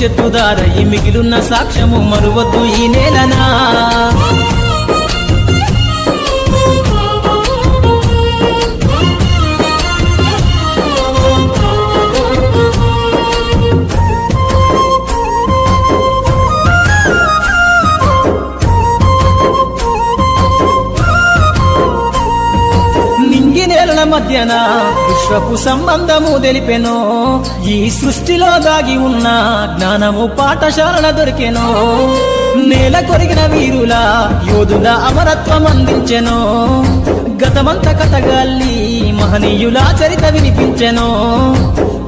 నీ భవిష్యత్తు దారయి మిగిలిన సాక్ష్యము మరువద్దు ఈ నేలనా? నింగి మధ్యన విశ్వపు సంబంధము తెలిపెను ఈ సృష్టిలో దాగి ఉన్న జ్ఞానము పాఠశాలల దొరికెను నేల కొరిగిన వీరుల యోధుల అమరత్వం అందించెను గతమంత కథగాల్లి మహనీయుల చరిత వినిపించెను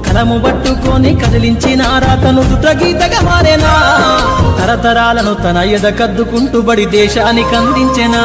కలము పట్టుకొని కదిలించిన రాతను దుటగీతగా మారేనా తరతరాలను తన ఎద కద్దుకుంటూ బడి దేశానికి అందించెనా.